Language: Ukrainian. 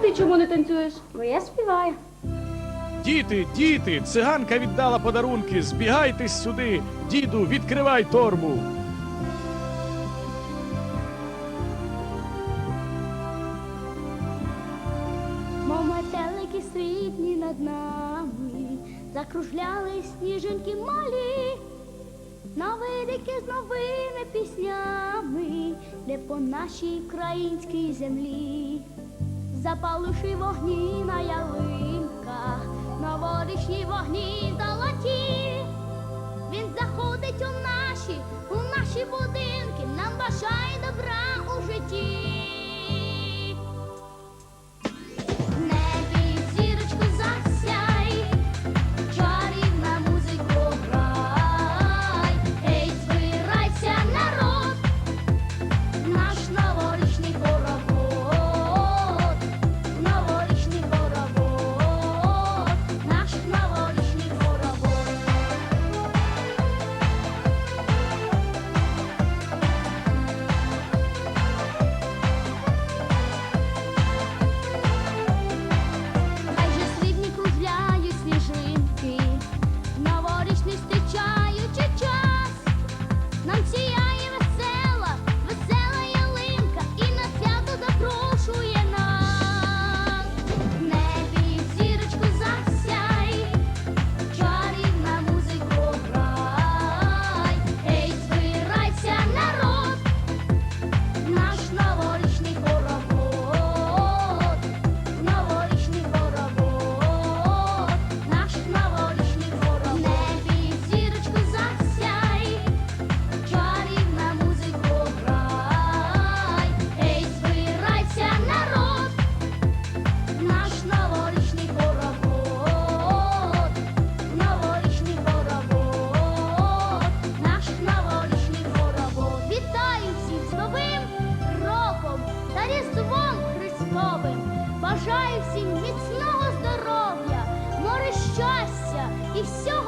ти чому не танцюєш? Бо я співаю. Діти, діти, циганка віддала подарунки. Збігайтесь сюди. Діду, відкривай торбу. Мов метелики срібні над нами, закружляли сніжинки малі, навидики з новими піснями, де по нашій українській землі, запаливши вогні на ялинках, водичні вогні Бажаю всім міцного здоров'я, море щастя і найкращого.